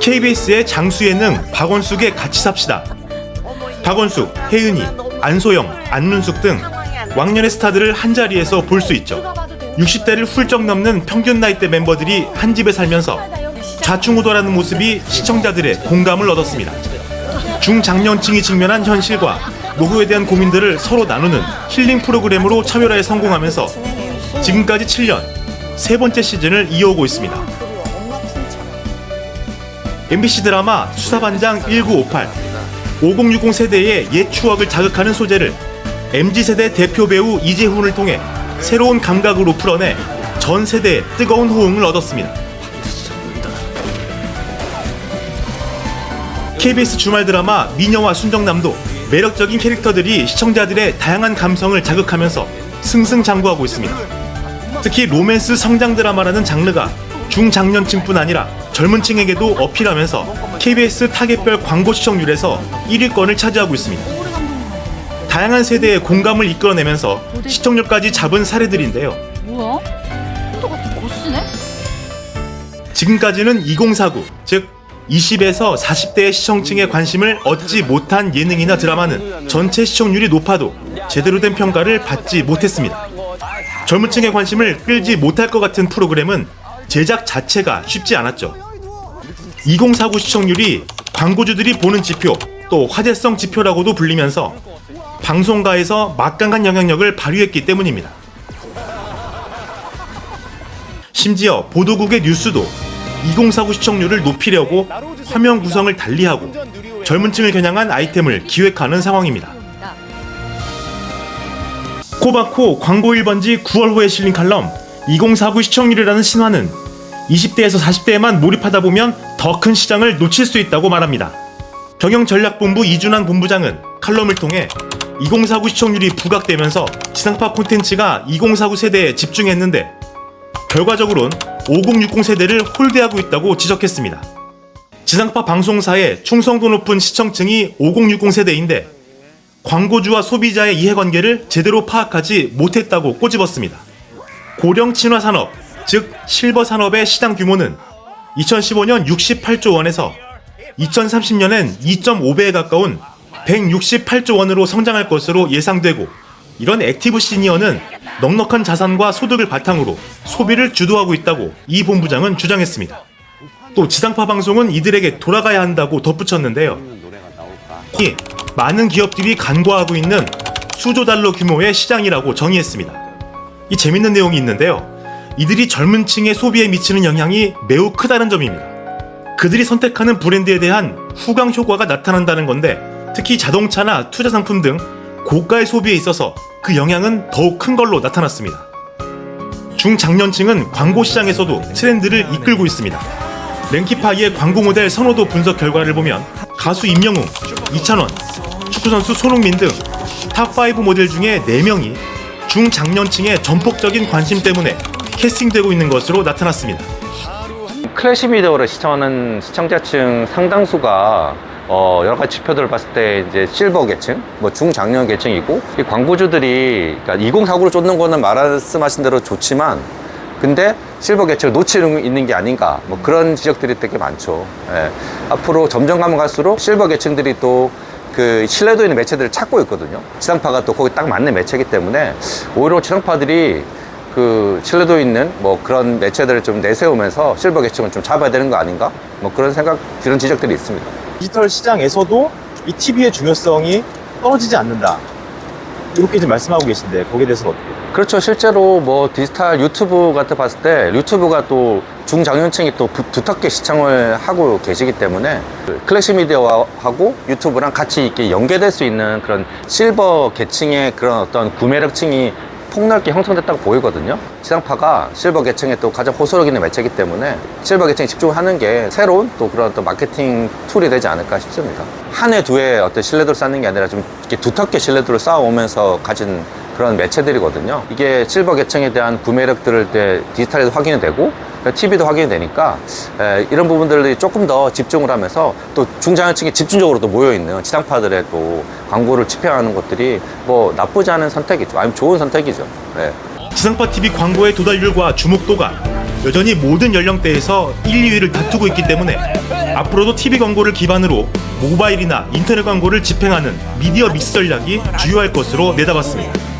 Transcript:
KBS의 장수 예능 박원숙의 같이 삽시다. 박원숙, 혜은이, 안소영, 안문숙 등 왕년의 스타들을 한 자리에서 볼 수 있죠. 60대를 훌쩍 넘는 평균 나이대 멤버들이 한 집에 살면서 좌충우돌하는 모습이 시청자들의 공감을 얻었습니다. 중장년층이 직면한 현실과 노후에 대한 고민들을 서로 나누는 힐링 프로그램으로 차별화에 성공하면서 지금까지 7년 세 번째 시즌을 이어오고 있습니다. MBC 드라마 수사반장 1958 5060 세대의 옛 추억을 자극하는 소재를 MZ세대 대표 배우 이재훈을 통해 새로운 감각으로 풀어내 전 세대의 뜨거운 호응을 얻었습니다. KBS 주말 드라마 미녀와 순정남도 매력적인 캐릭터들이 시청자들의 다양한 감성을 자극하면서 승승장구하고 있습니다. 특히 로맨스 성장 드라마라는 장르가 중장년층뿐 아니라 젊은 층에게도 어필하면서 KBS 타겟별 광고 시청률에서 1위권을 차지하고 있습니다. 다양한 세대의 공감을 이끌어내면서 시청률까지 잡은 사례들인데요. 뭐야? 같은? 지금까지는 2049, 즉 20에서 40대의 시청층의 관심을 얻지 못한 예능이나 드라마는 전체 시청률이 높아도 제대로 된 평가를 받지 못했습니다. 젊은 층의 관심을 끌지 못할 것 같은 프로그램은 제작 자체가 쉽지 않았죠. 2049 시청률이 광고주들이 보는 지표, 또 화제성 지표라고도 불리면서 방송가에서 막강한 영향력을 발휘했기 때문입니다. 심지어 보도국의 뉴스도 2049 시청률을 높이려고 화면 구성을 달리하고 젊은 층을 겨냥한 아이템을 기획하는 상황입니다. 코바코 광고 1번지 9월 후에 실린 칼럼 2049 시청률이라는 신화는 20대에서 40대에만 몰입하다 보면 더 큰 시장을 놓칠 수 있다고 말합니다. 경영전략본부 이준환 본부장은 칼럼을 통해 2049 시청률이 부각되면서 지상파 콘텐츠가 2049 세대에 집중했는데 결과적으론 5060 세대를 홀대하고 있다고 지적했습니다. 지상파 방송사의 충성도 높은 시청층이 5060 세대인데 광고주와 소비자의 이해관계를 제대로 파악하지 못했다고 꼬집었습니다. 고령 친화 산업, 즉 실버 산업의 시장 규모는 2015년 68조 원에서 2030년엔 2.5배에 가까운 168조 원으로 성장할 것으로 예상되고 이런 액티브 시니어는 넉넉한 자산과 소득을 바탕으로 소비를 주도하고 있다고 이 본부장은 주장했습니다. 또 지상파 방송은 이들에게 돌아가야 한다고 덧붙였는데요. 이 많은 기업들이 간과하고 있는 수조 달러 규모의 시장이라고 정의했습니다. 이 재밌는 내용이 있는데요. 이들이 젊은 층의 소비에 미치는 영향이 매우 크다는 점입니다. 그들이 선택하는 브랜드에 대한 후광 효과가 나타난다는 건데 특히 자동차나 투자 상품 등 고가의 소비에 있어서 그 영향은 더욱 큰 걸로 나타났습니다. 중장년층은 광고 시장에서도 트렌드를 이끌고 있습니다. 랭키파이의 광고 모델 선호도 분석 결과를 보면 가수 임영웅, 이찬원, 축구선수 손흥민 등 탑5 모델 중에 4명이 중장년층의 전폭적인 관심 때문에 캐스팅되고 있는 것으로 나타났습니다. 클래식 미디어를 시청하는 시청자층 상당수가 어, 여러 가지 지표들을 봤을 때 이제 실버 계층, 뭐 중장년 계층이고 이 광고주들이 그러니까 2049를 쫓는 거는 말씀하신 대로 좋지만 근데 실버 계층을 놓치는 있는 게 아닌가 뭐 그런 지적들이 되게 많죠. 예. 앞으로 점점 가면 갈수록 실버 계층들이 또 그 신뢰도 있는 매체들을 찾고 있거든요. 지상파가 또 거기 딱 맞는 매체이기 때문에 오히려 지상파들이 그 신뢰도 있는 뭐 그런 매체들을 좀 내세우면서 실버 계층을 좀 잡아야 되는 거 아닌가? 뭐 그런 생각, 그런 지적들이 있습니다. 디지털 시장에서도 이 TV의 중요성이 떨어지지 않는다. 이렇게 지금 말씀하고 계신데 거기에 대해서 어떻게? 그렇죠. 실제로 뭐 디지털 유튜브 같은 거 봤을 때 유튜브가 또 중장년층이 또 부- 두텁게 시청을 하고 계시기 때문에 그 클래식 미디어하고 유튜브랑 같이 이렇게 연계될 수 있는 그런 실버 계층의 그런 어떤 구매력층이 폭넓게 형성됐다고 보이거든요. 지상파가 실버 계층에 또 가장 호소력 있는 매체이기 때문에 실버 계층에 집중하는 게 새로운 또 그런 또 마케팅 툴이 되지 않을까 싶습니다. 한 해, 두 해 어떤 신뢰도를 쌓는 게 아니라 좀 이렇게 두텁게 신뢰도를 쌓아오면서 가진 그런 매체들이거든요. 이게 실버 계층에 대한 구매력 들을 때 디지털에도 확인이 되고 TV도 확인이 되니까 에, 이런 부분들이 조금 더 집중을 하면서 또 중장년층이 집중적으로 또 모여있는 지상파들의 또 광고를 집행하는 것들이 뭐 나쁘지 않은 선택이죠. 아니면 좋은 선택이죠. 네. 지상파 TV 광고의 도달률과 주목도가 여전히 모든 연령대에서 1, 2위를 다투고 있기 때문에 앞으로도 TV 광고를 기반으로 모바일이나 인터넷 광고를 집행하는 미디어 믹스 전략이 주요할 것으로 내다봤습니다.